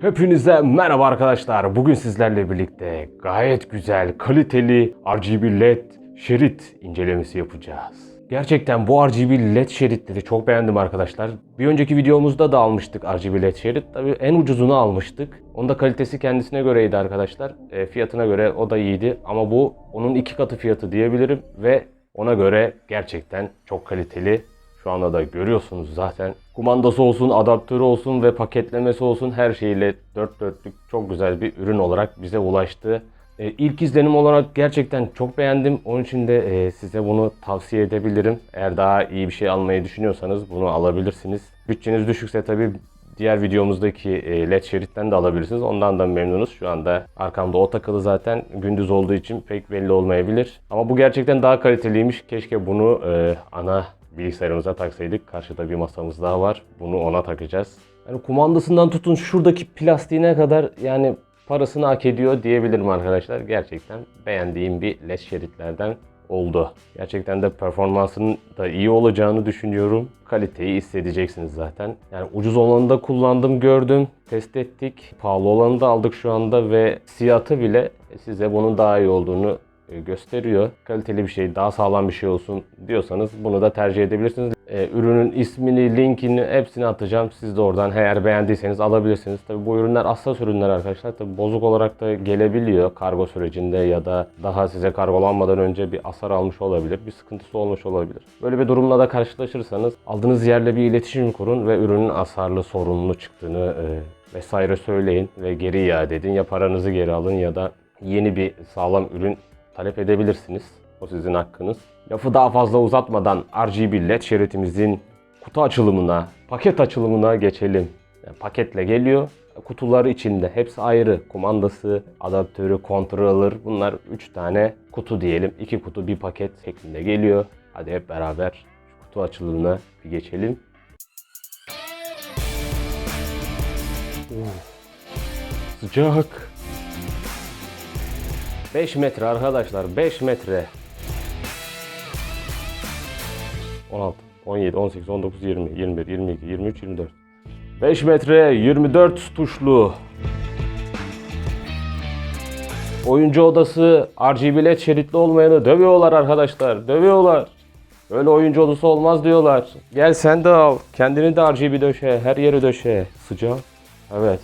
Hepinize merhaba arkadaşlar. Bugün sizlerle birlikte gayet güzel, kaliteli RGB LED şerit incelemesi yapacağız. Gerçekten bu RGB LED şeritleri çok beğendim arkadaşlar. Bir önceki videomuzda da almıştık RGB LED şerit. Tabii en ucuzunu almıştık. Onda kalitesi kendisine göreydi arkadaşlar. E, fiyatına göre o da iyiydi. Ama bu onun iki katı fiyatı diyebilirim. Ve ona göre gerçekten çok kaliteli. Şu anda da görüyorsunuz zaten. Kumandası olsun, adaptörü olsun ve paketlemesi olsun her şeyiyle dört dörtlük çok güzel bir ürün olarak bize ulaştı. Ee, ilk izlenim olarak gerçekten çok beğendim. Onun için de e, size bunu tavsiye edebilirim. Eğer daha iyi bir şey almayı düşünüyorsanız bunu alabilirsiniz. Bütçeniz düşükse tabii diğer videomuzdaki e, led şeritten de alabilirsiniz. Ondan da memnunuz. Şu anda arkamda o takılı zaten. Gündüz olduğu için pek belli olmayabilir. Ama bu gerçekten daha kaliteliymiş. Keşke bunu e, ana bilgisayarımıza taksaydık. Karşıda bir masamız daha var. Bunu ona takacağız. Yani kumandasından tutun şuradaki plastiğine kadar yani parasını hak ediyor diyebilirim arkadaşlar. Gerçekten beğendiğim bir led şeritlerden oldu. Gerçekten de performansının da iyi olacağını düşünüyorum. Kaliteyi hissedeceksiniz zaten. Yani ucuz olanı da kullandım, gördüm, test ettik. Pahalı olanı da aldık şu anda ve fiyatı bile size bunun daha iyi olduğunu gösteriyor. Kaliteli bir şey, daha sağlam bir şey olsun diyorsanız bunu da tercih edebilirsiniz. E, ürünün ismini, linkini hepsini atacağım. Siz de oradan eğer beğendiyseniz alabilirsiniz. Tabi bu ürünler hassas ürünler arkadaşlar. Tabi bozuk olarak da gelebiliyor kargo sürecinde ya da daha size kargolanmadan önce bir hasar almış olabilir. Bir sıkıntısı olmuş olabilir. Böyle bir durumla da karşılaşırsanız aldığınız yerle bir iletişim kurun ve ürünün hasarlı, sorunlu çıktığını e, vesaire söyleyin ve geri iade edin. Ya paranızı geri alın ya da yeni bir sağlam ürün talep edebilirsiniz. O sizin hakkınız. Lafı daha fazla uzatmadan RGB LED şeritimizin kutu açılımına, paket açılımına geçelim. Yani paketle geliyor. Kutuları içinde hepsi ayrı. Kumandası, adaptörü, controller bunlar 3 tane kutu diyelim. 2 kutu bir paket şeklinde geliyor. Hadi hep beraber kutu açılımına bir geçelim. Sıcak. 5 metre arkadaşlar 5 metre. 16, 17, 18, 19, 20, 21, 22, 23, 24. 5 metre 24 tuşlu. Oyuncu odası RGB LED şeritli olmayanı dövüyorlar arkadaşlar. Dövüyorlar. Öyle oyuncu odası olmaz diyorlar. Gel sen de al. Kendini de RGB döşe. Her yeri döşe. Sıcak. Evet.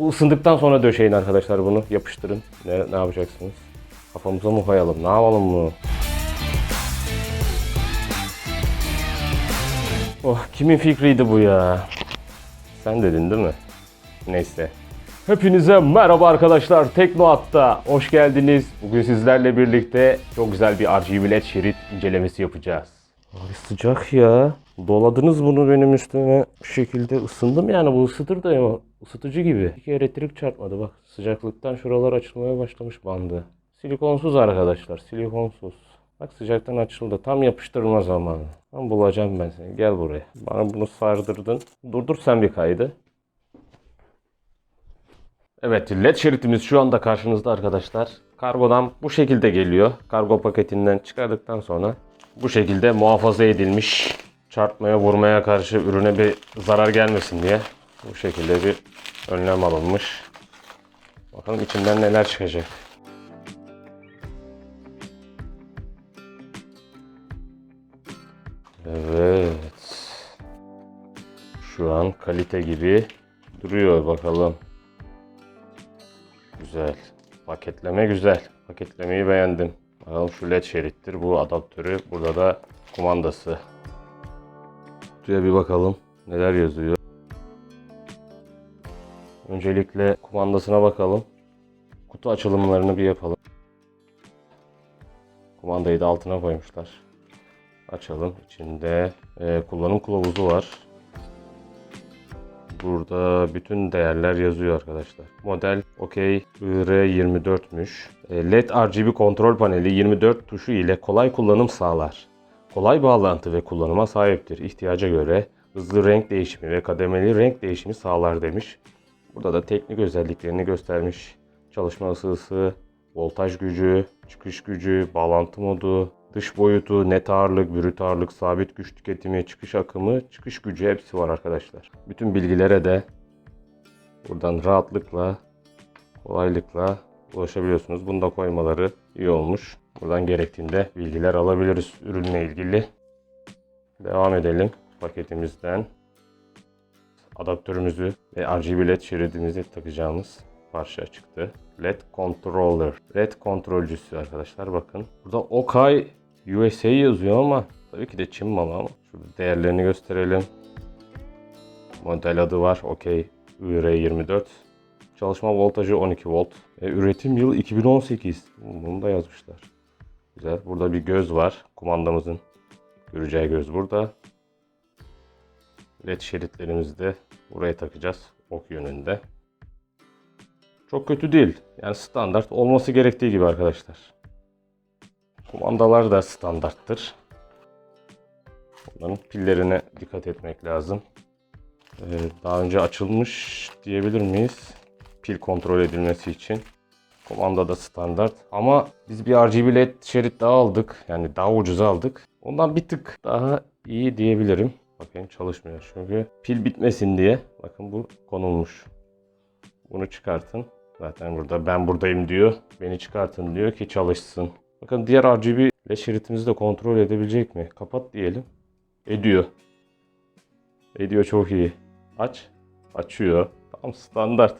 Bu ısındıktan sonra döşeyin arkadaşlar bunu. Yapıştırın. Ne, ne yapacaksınız? Kafamıza mı koyalım? Ne yapalım bunu? Oh kimin fikriydi bu ya? Sen dedin değil mi? Neyse. Hepinize merhaba arkadaşlar. Teknoat'ta hoş geldiniz. Bugün sizlerle birlikte çok güzel bir RGB LED şerit incelemesi yapacağız. Ay sıcak ya. Doladınız bunu benim üstüme. Bu şekilde ısındım yani bu ısıtır da ya. Isıtıcı gibi. Hiç elektrik çarpmadı bak. Sıcaklıktan şuralar açılmaya başlamış bandı. Silikonsuz arkadaşlar. Silikonsuz. Bak sıcaktan açıldı. Tam yapıştırma zamanı. Tam bulacağım ben seni. Gel buraya. Bana bunu sardırdın. Durdur sen bir kaydı. Evet led şeritimiz şu anda karşınızda arkadaşlar. Kargodan bu şekilde geliyor. Kargo paketinden çıkardıktan sonra bu şekilde muhafaza edilmiş. Çarpmaya vurmaya karşı ürüne bir zarar gelmesin diye bu şekilde bir önlem alınmış. Bakalım içinden neler çıkacak. Evet. Şu an kalite gibi duruyor bakalım. Güzel. Paketleme güzel. Paketlemeyi beğendim. Bakalım şu led şerittir. Bu adaptörü. Burada da kumandası. Kutuya bir bakalım. Neler yazıyor. Öncelikle kumandasına bakalım. Kutu açılımlarını bir yapalım. Kumandayı da altına koymuşlar. Açalım. İçinde e, kullanım kılavuzu var. Burada bütün değerler yazıyor arkadaşlar. Model OK IR24'müş. E, LED RGB kontrol paneli 24 tuşu ile kolay kullanım sağlar. Kolay bağlantı ve kullanıma sahiptir. İhtiyaca göre hızlı renk değişimi ve kademeli renk değişimi sağlar demiş. Burada da teknik özelliklerini göstermiş. Çalışma ısısı, voltaj gücü, çıkış gücü, bağlantı modu, dış boyutu, net ağırlık, brüt ağırlık, sabit güç tüketimi, çıkış akımı, çıkış gücü hepsi var arkadaşlar. Bütün bilgilere de Buradan rahatlıkla, kolaylıkla ulaşabiliyorsunuz. Bunu da koymaları iyi olmuş. Buradan gerektiğinde bilgiler alabiliriz ürünle ilgili. Devam edelim paketimizden. Adaptörümüzü ve RGB LED şeridimizi takacağımız parça çıktı. LED controller. LED kontrolcüsü arkadaşlar bakın. Burada Okay USA yazıyor ama tabii ki de Çin malı ama. Şurada değerlerini gösterelim. Model adı var. OK UR24. Çalışma voltajı 12 volt. E, üretim yılı 2018. Bunu da yazmışlar. Güzel. Burada bir göz var. Kumandamızın göreceği göz burada. LED şeritlerimizi de buraya takacağız. Ok yönünde. Çok kötü değil. Yani standart olması gerektiği gibi arkadaşlar. Kumandalar da standarttır. Bunların pillerine dikkat etmek lazım. Ee, daha önce açılmış diyebilir miyiz? Pil kontrol edilmesi için. Kumanda da standart. Ama biz bir RGB LED şerit daha aldık. Yani daha ucuza aldık. Ondan bir tık daha iyi diyebilirim. Bakayım çalışmıyor çünkü pil bitmesin diye. Bakın bu konulmuş. Bunu çıkartın. Zaten burada ben buradayım diyor. Beni çıkartın diyor ki çalışsın. Bakın diğer RGB LED şeritimizi de kontrol edebilecek mi? Kapat diyelim. Ediyor. Ediyor çok iyi. Aç. Açıyor. Tam standart.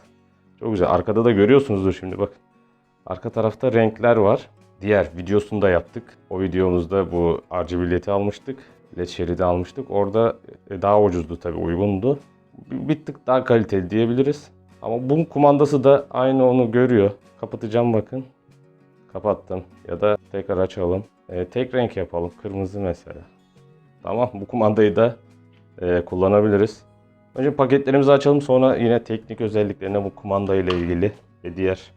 Çok güzel. Arkada da görüyorsunuzdur şimdi bak. Arka tarafta renkler var. Diğer videosunu da yaptık. O videomuzda bu RGB LED'i almıştık. LED şeridi almıştık. Orada e, daha ucuzdu tabi uygundu. Bir, tık daha kaliteli diyebiliriz. Ama bunun kumandası da aynı onu görüyor. Kapatacağım bakın. Kapattım. Ya da tekrar açalım. E, tek renk yapalım. Kırmızı mesela. Tamam bu kumandayı da e, kullanabiliriz. Önce paketlerimizi açalım sonra yine teknik özelliklerine bu kumanda ile ilgili ve diğer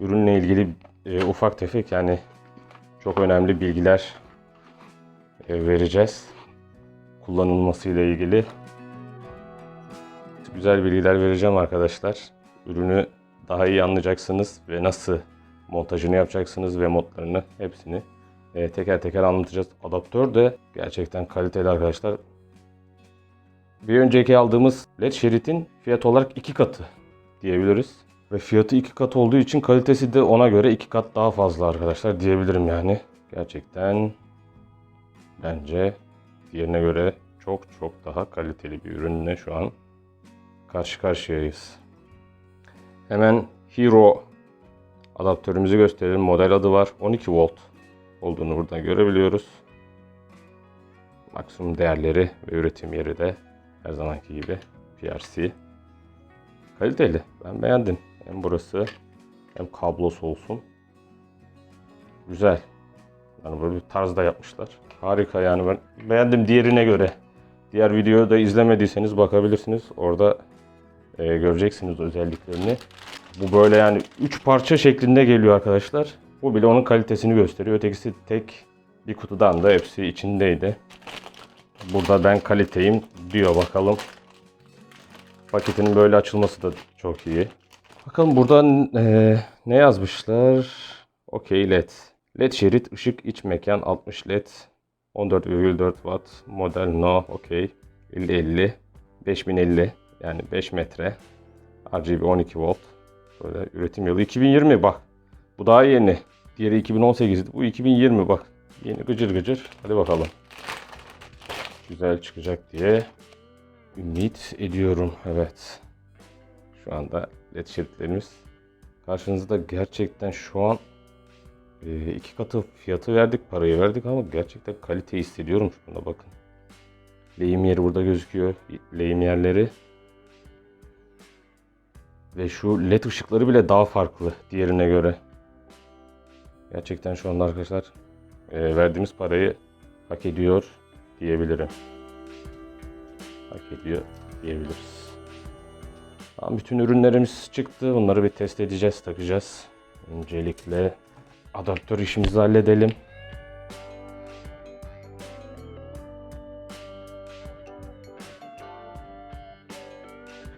ürünle ilgili e, ufak tefek yani çok önemli bilgiler vereceğiz. Kullanılması ile ilgili güzel bilgiler vereceğim arkadaşlar. Ürünü daha iyi anlayacaksınız ve nasıl montajını yapacaksınız ve modlarını hepsini e, teker teker anlatacağız. Adaptör de gerçekten kaliteli arkadaşlar. Bir önceki aldığımız LED şeritin fiyat olarak iki katı diyebiliriz. Ve fiyatı iki kat olduğu için kalitesi de ona göre iki kat daha fazla arkadaşlar diyebilirim yani. Gerçekten bence diğerine göre çok çok daha kaliteli bir ürünle şu an karşı karşıyayız. Hemen Hero adaptörümüzü gösterelim. Model adı var. 12 volt olduğunu buradan görebiliyoruz. Maksimum değerleri ve üretim yeri de her zamanki gibi PRC. Kaliteli. Ben beğendim. Hem burası hem kablosu olsun. Güzel. Yani böyle bir tarzda yapmışlar. Harika yani ben beğendim diğerine göre. Diğer videoyu da izlemediyseniz bakabilirsiniz. Orada e, göreceksiniz özelliklerini. Bu böyle yani 3 parça şeklinde geliyor arkadaşlar. Bu bile onun kalitesini gösteriyor. Ötekisi tek bir kutudan da hepsi içindeydi. Burada ben kaliteyim diyor bakalım. Paketinin böyle açılması da çok iyi. Bakalım burada e, ne yazmışlar? Okey LED. LED şerit, ışık, iç mekan, 60 LED, 14,4 watt, model no, okey. 50-50, 5050 yani 5 metre. RGB 12 volt. Böyle üretim yılı 2020 bak. Bu daha yeni. Diğeri 2018'di. Bu 2020 bak. Yeni gıcır gıcır. Hadi bakalım. Güzel çıkacak diye ümit ediyorum. Evet. Şu anda led şeritlerimiz karşınızda gerçekten şu an e, iki katı fiyatı verdik, parayı verdik ama gerçekten kalite hissediyorum şunda bakın. Lehim yeri burada gözüküyor. Lehim yerleri. Ve şu led ışıkları bile daha farklı diğerine göre. Gerçekten şu anda arkadaşlar e, verdiğimiz parayı hak ediyor diyebilirim. Hak ediyor diyebiliriz. Tamam, bütün ürünlerimiz çıktı. Bunları bir test edeceğiz, takacağız. Öncelikle adaptör işimizi halledelim.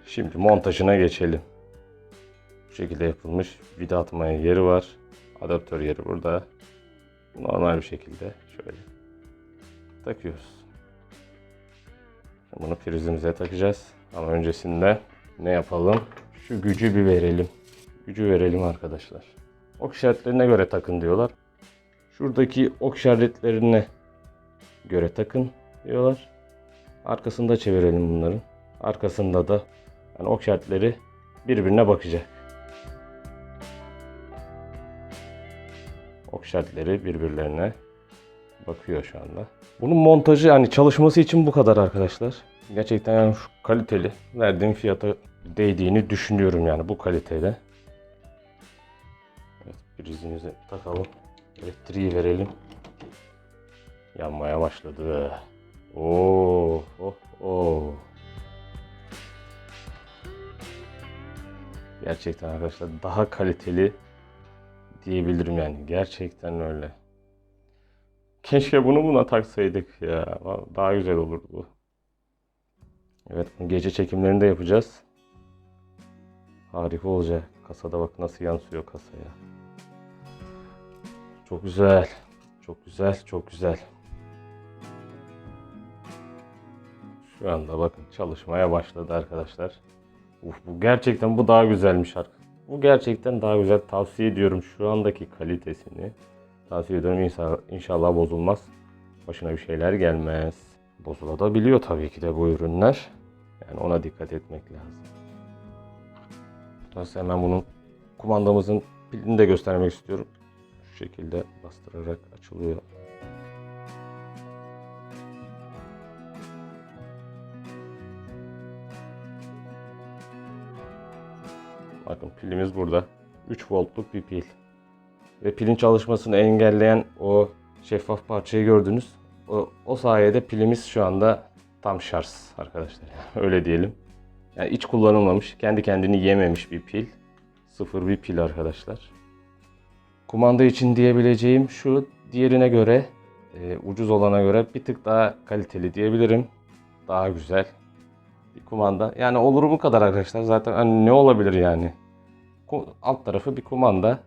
Şimdi montajına geçelim. Bu şekilde yapılmış vida atmaya yeri var. Adaptör yeri burada. Normal bir şekilde şöyle takıyoruz. Bunu prizimize takacağız. Ama öncesinde ne yapalım? Şu gücü bir verelim. Gücü verelim arkadaşlar. Ok işaretlerine göre takın diyorlar. Şuradaki ok işaretlerine göre takın diyorlar. Arkasında çevirelim bunların. Arkasında da yani ok işaretleri birbirine bakacak. Ok işaretleri birbirlerine bakıyor şu anda. Bunun montajı yani çalışması için bu kadar arkadaşlar. Gerçekten yani şu kaliteli. Verdiğim fiyata değdiğini düşünüyorum yani bu kalitede. Prizimizi takalım. Elektriği verelim. Yanmaya başladı. Oo, oh, oh. Gerçekten arkadaşlar daha kaliteli diyebilirim yani. Gerçekten öyle. Keşke bunu buna taksaydık ya. Daha güzel olurdu bu. Evet gece çekimlerini de yapacağız. Harika olacak. Kasada bak nasıl yansıyor kasaya. Çok güzel. Çok güzel, çok güzel. Şu anda bakın çalışmaya başladı arkadaşlar. Uf, bu gerçekten bu daha güzelmiş artık. Bu gerçekten daha güzel. Tavsiye ediyorum şu andaki kalitesini. Tavsiye ediyorum inşallah, bozulmaz. Başına bir şeyler gelmez. Bozulabiliyor tabii ki de bu ürünler. Yani ona dikkat etmek lazım. Nasıl hemen bunun kumandamızın pilini de göstermek istiyorum. Şekilde bastırarak açılıyor. Bakın pilimiz burada. 3 voltluk bir pil. Ve pilin çalışmasını engelleyen o şeffaf parçayı gördünüz. O, o sayede pilimiz şu anda tam şarj arkadaşlar. Öyle diyelim. Yani hiç kullanılmamış, kendi kendini yememiş bir pil. Sıfır bir pil arkadaşlar. Kumanda için diyebileceğim şu diğerine göre, e, ucuz olana göre bir tık daha kaliteli diyebilirim. Daha güzel bir kumanda. Yani olur bu kadar arkadaşlar. Zaten hani ne olabilir yani? Alt tarafı bir kumanda.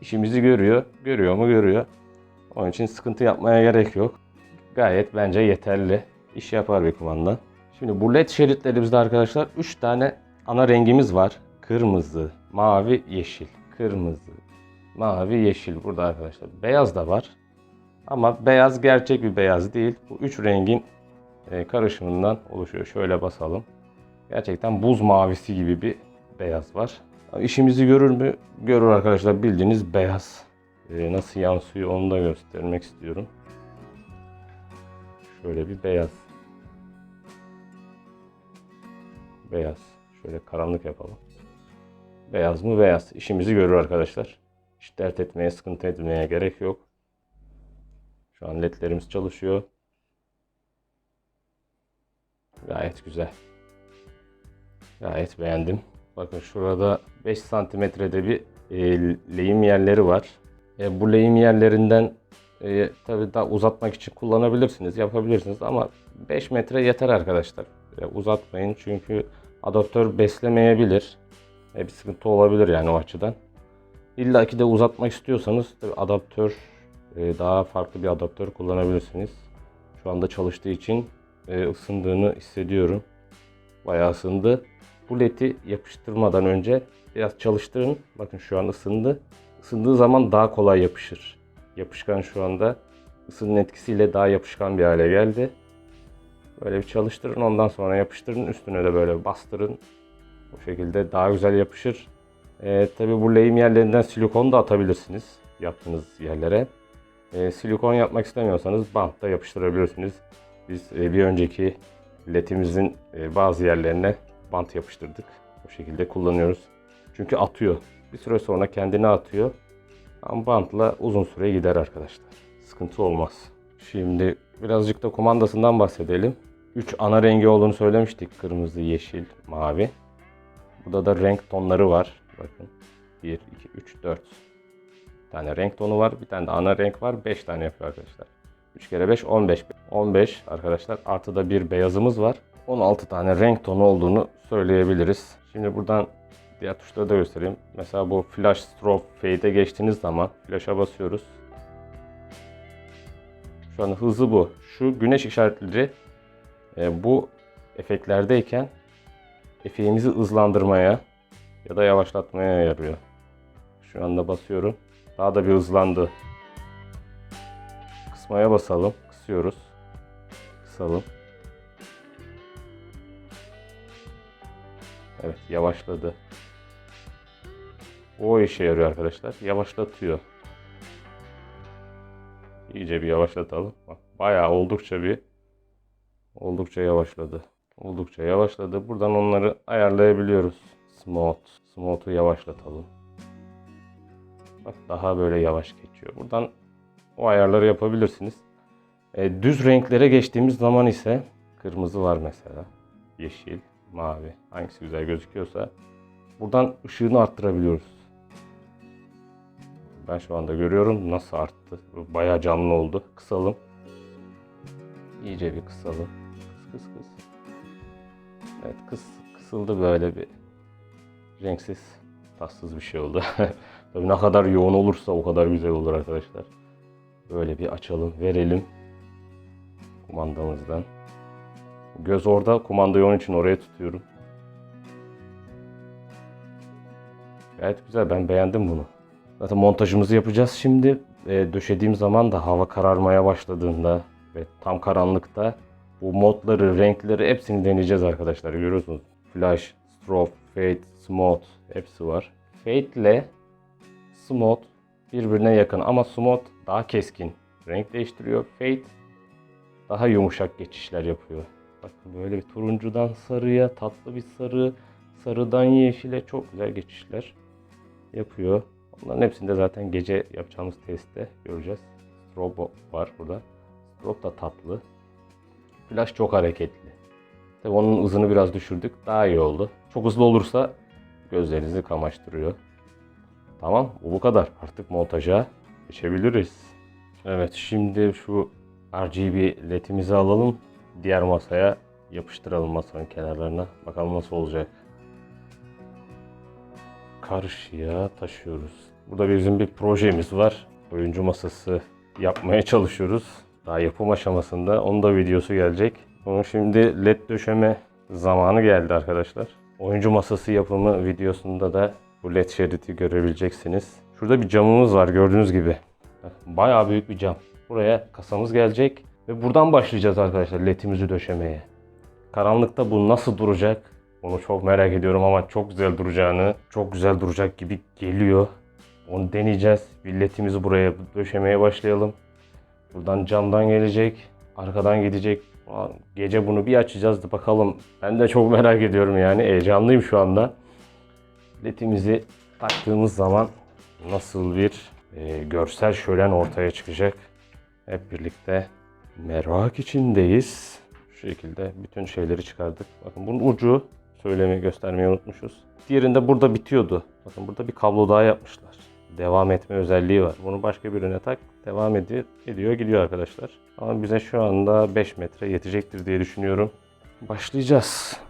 İşimizi görüyor. Görüyor mu? Görüyor. Onun için sıkıntı yapmaya gerek yok. Gayet bence yeterli. İş yapar bir kumanda. Şimdi bu led şeritlerimizde arkadaşlar 3 tane ana rengimiz var. Kırmızı, mavi, yeşil. Kırmızı, mavi, yeşil burada arkadaşlar. Beyaz da var. Ama beyaz gerçek bir beyaz değil. Bu üç rengin e, karışımından oluşuyor. Şöyle basalım. Gerçekten buz mavisi gibi bir beyaz var. İşimizi görür mü? Görür arkadaşlar. Bildiğiniz beyaz. E, nasıl yansıyor onu da göstermek istiyorum. Şöyle bir beyaz. Beyaz. Şöyle karanlık yapalım. Beyaz mı? Beyaz. İşimizi görür arkadaşlar. Hiç dert etmeye, sıkıntı etmeye gerek yok. Şu an ledlerimiz çalışıyor. Gayet güzel. Gayet beğendim. Bakın şurada 5 santimetrede bir e, lehim yerleri var. E, bu lehim yerlerinden e, tabii daha uzatmak için kullanabilirsiniz, yapabilirsiniz ama 5 metre yeter arkadaşlar. E, uzatmayın çünkü adaptör beslemeyebilir. E, bir sıkıntı olabilir yani o açıdan. İlla ki de uzatmak istiyorsanız tabii adaptör e, daha farklı bir adaptör kullanabilirsiniz. Şu anda çalıştığı için e, ısındığını hissediyorum. Bayağı ısındı. Bu ledi yapıştırmadan önce biraz çalıştırın. Bakın şu an ısındı. Isındığı zaman daha kolay yapışır. Yapışkan şu anda ısının etkisiyle daha yapışkan bir hale geldi. Böyle bir çalıştırın ondan sonra yapıştırın. Üstüne de böyle bastırın. Bu şekilde daha güzel yapışır. Ee, Tabi bu lehim yerlerinden silikon da atabilirsiniz yaptığınız yerlere. Ee, silikon yapmak istemiyorsanız bantla yapıştırabilirsiniz. Biz e, bir önceki ledimizin e, bazı yerlerine bant yapıştırdık. Bu şekilde kullanıyoruz. Çünkü atıyor. Bir süre sonra kendini atıyor. Ama bantla uzun süre gider arkadaşlar. Sıkıntı olmaz. Şimdi birazcık da kumandasından bahsedelim. 3 ana rengi olduğunu söylemiştik. Kırmızı, yeşil, mavi. Burada da renk tonları var. Bakın. 1, 2, 3, 4 tane renk tonu var. Bir tane de ana renk var. 5 tane yapıyor arkadaşlar. 3 kere 5, 15. 15 arkadaşlar. Artıda bir beyazımız var. 16 tane renk tonu olduğunu söyleyebiliriz. Şimdi buradan diğer tuşları da göstereyim. Mesela bu flash strobe fade'e geçtiğiniz zaman flash'a basıyoruz. Şu an hızı bu. Şu güneş işaretleri e, bu efektlerdeyken efektimizi hızlandırmaya ya da yavaşlatmaya yarıyor. Şu anda basıyorum. Daha da bir hızlandı. Kısmaya basalım. Kısıyoruz. Kısalım. Evet yavaşladı. O işe yarıyor arkadaşlar. Yavaşlatıyor. İyice bir yavaşlatalım. Bak, bayağı oldukça bir oldukça yavaşladı. Oldukça yavaşladı. Buradan onları ayarlayabiliyoruz. Smooth. Smooth'u yavaşlatalım. Bak daha böyle yavaş geçiyor. Buradan o ayarları yapabilirsiniz. E, düz renklere geçtiğimiz zaman ise kırmızı var mesela. Yeşil, mavi. Hangisi güzel gözüküyorsa buradan ışığını arttırabiliyoruz. Ben şu anda görüyorum nasıl arttı. Bayağı canlı oldu. Kısalım. İyice bir kısalım. Kıs kıs kıs. Evet kıs, kısıldı böyle bir renksiz, tatsız bir şey oldu. Tabii ne kadar yoğun olursa o kadar güzel olur arkadaşlar. Böyle bir açalım, verelim kumandamızdan. Göz orada, kumandayı onun için oraya tutuyorum. Gayet güzel, ben beğendim bunu. Zaten montajımızı yapacağız şimdi. E, döşediğim zaman da hava kararmaya başladığında ve tam karanlıkta bu modları, renkleri hepsini deneyeceğiz arkadaşlar. Görüyorsunuz. Flash, strobe, fade, smooth hepsi var. Fade ile smooth birbirine yakın ama smooth daha keskin renk değiştiriyor. Fade daha yumuşak geçişler yapıyor. Bakın böyle bir turuncudan sarıya, tatlı bir sarı, sarıdan yeşile çok güzel geçişler yapıyor. Onların hepsinde zaten gece yapacağımız testte göreceğiz. Strobe var burada. Strobe da tatlı. Flash çok hareketli. Tabii onun hızını biraz düşürdük. Daha iyi oldu. Çok hızlı olursa gözlerinizi kamaştırıyor. Tamam bu kadar. Artık montaja geçebiliriz. Evet şimdi şu RGB ledimizi alalım. Diğer masaya yapıştıralım masanın kenarlarına. Bakalım nasıl olacak. Karşıya taşıyoruz. Burada bizim bir projemiz var. Oyuncu masası yapmaya çalışıyoruz. Daha yapım aşamasında. Onun da videosu gelecek. Onun şimdi led döşeme zamanı geldi arkadaşlar. Oyuncu masası yapımı videosunda da bu led şeridi görebileceksiniz. Şurada bir camımız var gördüğünüz gibi. Bayağı büyük bir cam. Buraya kasamız gelecek ve buradan başlayacağız arkadaşlar ledimizi döşemeye. Karanlıkta bu nasıl duracak? Onu çok merak ediyorum ama çok güzel duracağını, çok güzel duracak gibi geliyor. Onu deneyeceğiz. Villetimizi buraya döşemeye başlayalım. Buradan camdan gelecek, arkadan gidecek. Aa, Gece bunu bir açacağız da bakalım. Ben de çok merak ediyorum yani. Heyecanlıyım şu anda. Ledimizi taktığımız zaman nasıl bir e, görsel şölen ortaya çıkacak. Hep birlikte merak içindeyiz. Şu şekilde bütün şeyleri çıkardık. Bakın bunun ucu söylemeyi göstermeyi unutmuşuz. Diğerinde burada bitiyordu. Bakın burada bir kablo daha yapmışlar. Devam etme özelliği var. Bunu başka birine tak. Devam ediyor, ediyor gidiyor arkadaşlar. Ama bize şu anda 5 metre yetecektir diye düşünüyorum. Başlayacağız.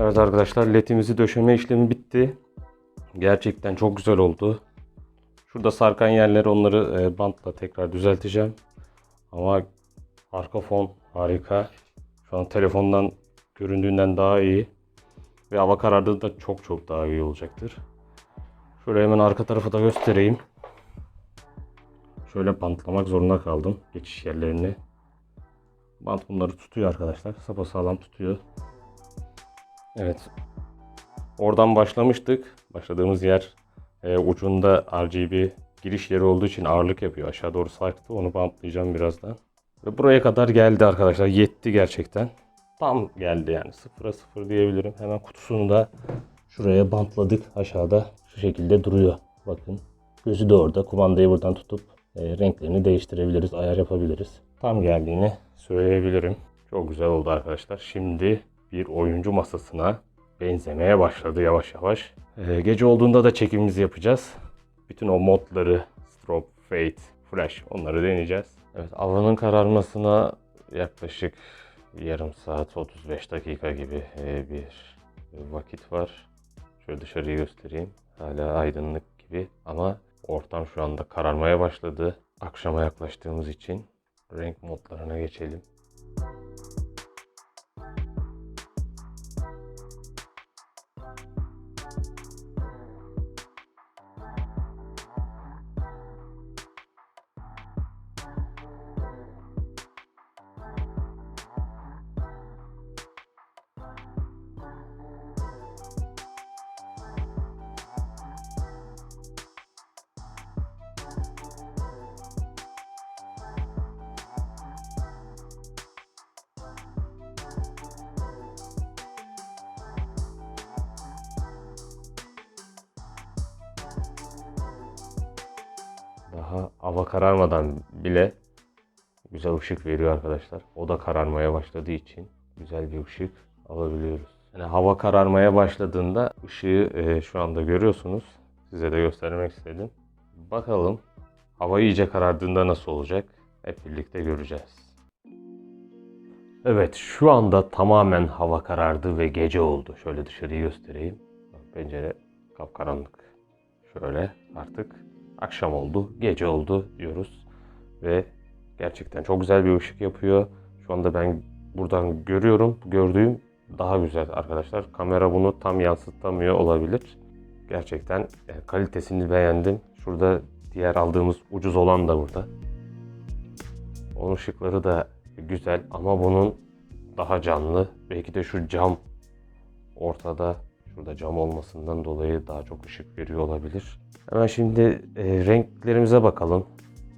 Evet arkadaşlar ledimizi döşeme işlemi bitti. Gerçekten çok güzel oldu. Şurada sarkan yerleri onları e, bantla tekrar düzelteceğim. Ama arka fon harika. Şu an telefondan göründüğünden daha iyi. Ve hava karardığında çok çok daha iyi olacaktır. Şöyle hemen arka tarafı da göstereyim. Şöyle bantlamak zorunda kaldım geçiş yerlerini. Bant bunları tutuyor arkadaşlar. Sapasağlam tutuyor. Evet. Oradan başlamıştık. Başladığımız yer e, ucunda RGB giriş yeri olduğu için ağırlık yapıyor. Aşağı doğru sarktı. Onu bantlayacağım birazdan. Ve buraya kadar geldi arkadaşlar. Yetti gerçekten. Tam geldi yani. Sıfıra sıfır diyebilirim. Hemen kutusunu da şuraya bantladık. Aşağıda şu şekilde duruyor. Bakın. Gözü de orada. Kumandayı buradan tutup e, renklerini değiştirebiliriz. Ayar yapabiliriz. Tam geldiğini söyleyebilirim. Çok güzel oldu arkadaşlar. Şimdi bir oyuncu masasına benzemeye başladı yavaş yavaş. Ee, gece olduğunda da çekimimizi yapacağız. Bütün o modları, strobe, fade, flash onları deneyeceğiz. Evet havanın kararmasına yaklaşık yarım saat 35 dakika gibi e, bir vakit var. Şöyle dışarıyı göstereyim. Hala aydınlık gibi ama ortam şu anda kararmaya başladı. Akşama yaklaştığımız için renk modlarına geçelim. Daha hava kararmadan bile güzel ışık veriyor arkadaşlar. O da kararmaya başladığı için güzel bir ışık alabiliyoruz. Yani hava kararmaya başladığında ışığı e, şu anda görüyorsunuz. Size de göstermek istedim. Bakalım hava iyice karardığında nasıl olacak? Hep birlikte göreceğiz. Evet şu anda tamamen hava karardı ve gece oldu. Şöyle dışarıyı göstereyim. Pencere kapkaranlık. Şöyle artık akşam oldu, gece oldu diyoruz. Ve gerçekten çok güzel bir ışık yapıyor. Şu anda ben buradan görüyorum. Gördüğüm daha güzel arkadaşlar. Kamera bunu tam yansıtamıyor olabilir. Gerçekten e, kalitesini beğendim. Şurada diğer aldığımız ucuz olan da burada. Onun ışıkları da güzel ama bunun daha canlı. Belki de şu cam ortada Şurada cam olmasından dolayı daha çok ışık veriyor olabilir. Hemen şimdi e, renklerimize bakalım.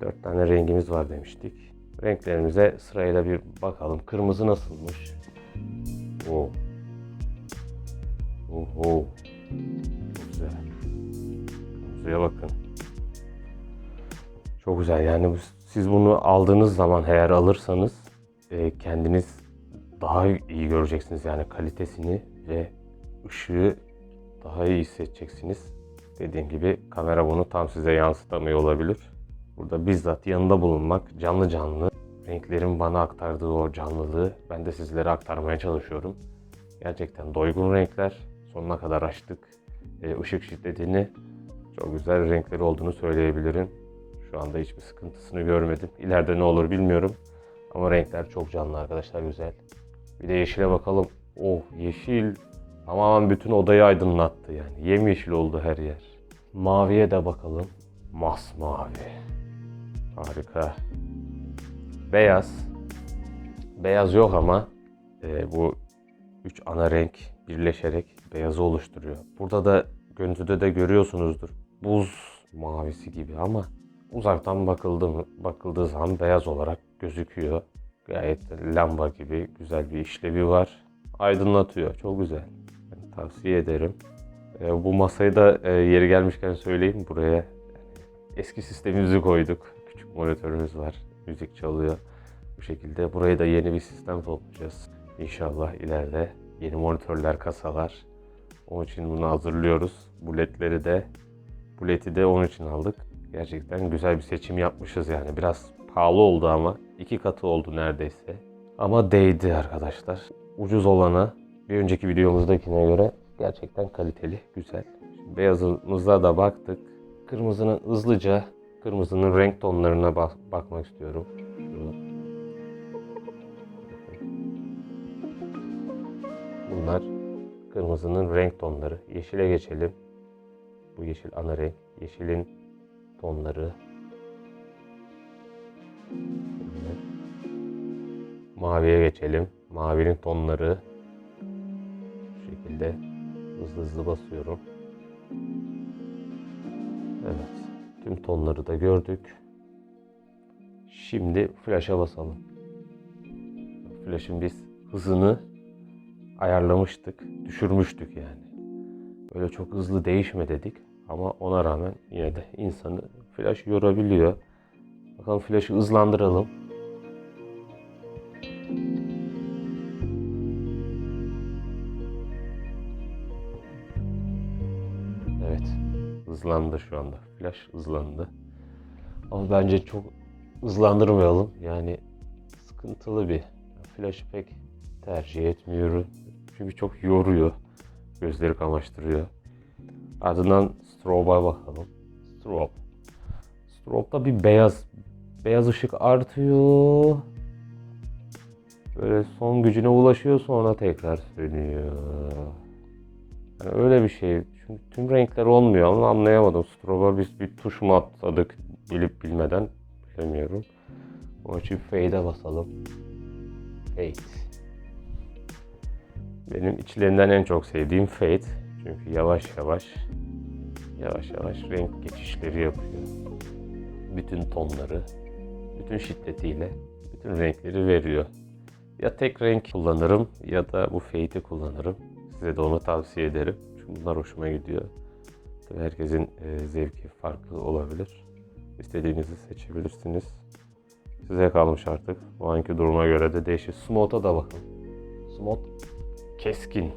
4 tane rengimiz var demiştik. Renklerimize sırayla bir bakalım. Kırmızı nasılmış? Oo. Oho. Çok güzel. Kırmızıya bakın. Çok güzel. Yani siz bunu aldığınız zaman eğer alırsanız e, kendiniz daha iyi göreceksiniz yani kalitesini ve ışığı daha iyi hissedeceksiniz. Dediğim gibi kamera bunu tam size yansıtamıyor olabilir. Burada bizzat yanında bulunmak, canlı canlı renklerin bana aktardığı o canlılığı ben de sizlere aktarmaya çalışıyorum. Gerçekten doygun renkler. Sonuna kadar açtık. Ee, ışık şiddetini çok güzel renkleri olduğunu söyleyebilirim. Şu anda hiçbir sıkıntısını görmedim. İleride ne olur bilmiyorum. Ama renkler çok canlı arkadaşlar güzel. Bir de yeşile bakalım. Oh yeşil tamamen bütün odayı aydınlattı yani. Yemyeşil oldu her yer. Maviye de bakalım. Masmavi. Harika. Beyaz. Beyaz yok ama e, bu üç ana renk birleşerek beyazı oluşturuyor. Burada da görüntüde de görüyorsunuzdur. Buz mavisi gibi ama uzaktan bakıldı bakıldığı zaman beyaz olarak gözüküyor. Gayet lamba gibi güzel bir işlevi var. Aydınlatıyor. Çok güzel. Tavsiye ederim. E, bu masayı da e, yeri gelmişken söyleyeyim. Buraya eski sistemimizi koyduk. Küçük monitörümüz var. Müzik çalıyor. Bu şekilde buraya da yeni bir sistem toplayacağız. İnşallah ileride yeni monitörler, kasalar. Onun için bunu hazırlıyoruz. Bu ledleri de, bu ledi de onun için aldık. Gerçekten güzel bir seçim yapmışız yani. Biraz pahalı oldu ama iki katı oldu neredeyse. Ama değdi arkadaşlar. Ucuz olana Bir önceki videomuzdakine göre gerçekten kaliteli, güzel. Şimdi beyazımıza da baktık. Kırmızının hızlıca kırmızının renk tonlarına bak- bakmak istiyorum. Bunlar kırmızının renk tonları. Yeşile geçelim. Bu yeşil ana renk. Yeşilin tonları. Maviye geçelim. Mavinin tonları. Şekilde hızlı hızlı basıyorum. Evet. Tüm tonları da gördük. Şimdi flash'a basalım. Flash'ın biz hızını ayarlamıştık. Düşürmüştük yani. Böyle çok hızlı değişme dedik. Ama ona rağmen yine de insanı flash yorabiliyor. Bakalım flash'ı hızlandıralım. Hızlandı şu anda. Flash hızlandı. Ama bence çok hızlandırmayalım. Yani sıkıntılı bir. Flash'ı pek tercih etmiyorum. Çünkü çok yoruyor. Gözleri kamaştırıyor. Ardından strobe'a bakalım. Strobe. Strobe'da bir beyaz beyaz ışık artıyor. Böyle son gücüne ulaşıyor sonra tekrar sönüyor. Yani öyle bir şey. Çünkü tüm renkler olmuyor ama anlayamadım. Strobe'a biz bir tuş mu atladık bilip bilmeden bilemiyorum. Onun için fade'e basalım. Fade. Benim içlerinden en çok sevdiğim Fade. Çünkü yavaş yavaş yavaş yavaş renk geçişleri yapıyor. Bütün tonları, bütün şiddetiyle bütün renkleri veriyor. Ya tek renk kullanırım ya da bu Fade'i kullanırım. Size de onu tavsiye ederim. Bunlar hoşuma gidiyor. Tabii herkesin e, zevki farklı olabilir. İstediğinizi seçebilirsiniz. Size kalmış artık. O anki duruma göre de değişir. Smooth'a da bakın. Smooth keskin.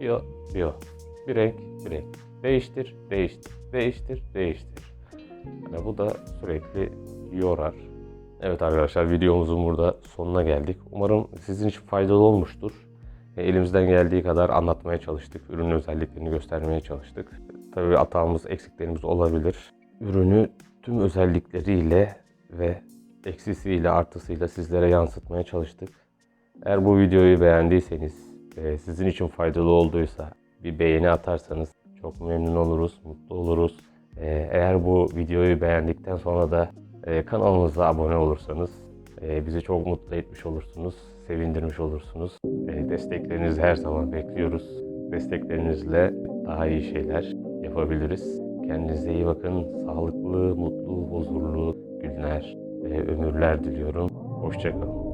Bir o, bir o. Bir renk, bir renk. Değiştir, değiştir, değiştir, değiştir. Yani bu da sürekli yorar. Evet arkadaşlar videomuzun burada sonuna geldik. Umarım sizin için faydalı olmuştur. E, Elimizden geldiği kadar anlatmaya çalıştık. Ürünün özelliklerini göstermeye çalıştık. Tabii hatamız, eksiklerimiz olabilir. Ürünü tüm özellikleriyle ve eksisiyle, artısıyla sizlere yansıtmaya çalıştık. Eğer bu videoyu beğendiyseniz, sizin için faydalı olduysa bir beğeni atarsanız çok memnun oluruz, mutlu oluruz. E, Eğer bu videoyu beğendikten sonra da e, kanalımıza abone olursanız bizi çok mutlu etmiş olursunuz, sevindirmiş olursunuz. E, Desteklerinizi her zaman bekliyoruz. Desteklerinizle daha iyi şeyler yapabiliriz. Kendinize iyi bakın. Sağlıklı, mutlu, huzurlu günler, e, ömürler diliyorum. Hoşçakalın.